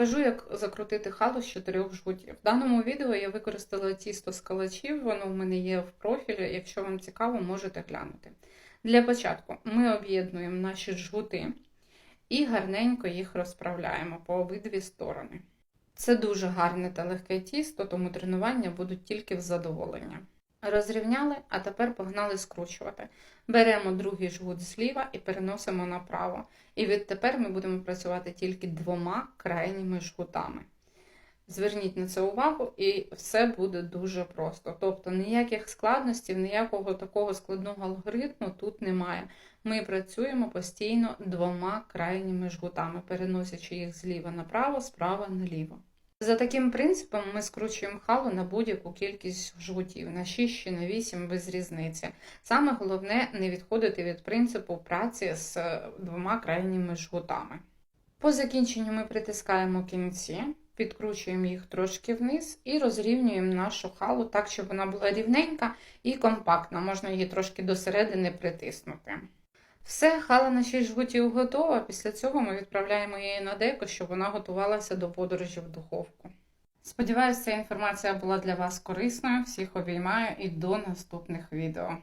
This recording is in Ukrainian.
Покажу, як закрутити халу з чотирьох жгутів. В даному відео я використала тісто з калачів, воно в мене є в профілі. Якщо вам цікаво, можете глянути. Для початку ми об'єднуємо наші жгути і гарненько їх розправляємо по обидві сторони. Це дуже гарне та легке тісто, тому тренування будуть тільки в задоволення. Розрівняли, а тепер погнали скручувати. Беремо другий жгут зліва і переносимо направо. І відтепер ми будемо працювати тільки двома крайніми жгутами. Зверніть на це увагу, і все буде дуже просто. Тобто ніяких складностей, ніякого такого складного алгоритму тут немає. Ми працюємо постійно двома крайніми жгутами, переносячи їх зліва направо, справа наліво. За таким принципом ми скручуємо халу на будь-яку кількість жгутів, на 6 чи на 8 без різниці. Саме головне не відходити від принципу праці з двома крайніми жгутами. По закінченню ми притискаємо кінці, підкручуємо їх трошки вниз і розрівнюємо нашу халу так, щоб вона була рівненька і компактна. Можна її трошки досередини притиснути. Все, хала на 6 жгутів готова. Після цього ми відправляємо її на деко, щоб вона готувалася до подорожі в духовку. Сподіваюся, ця інформація була для вас корисною. Всіх обіймаю і до наступних відео.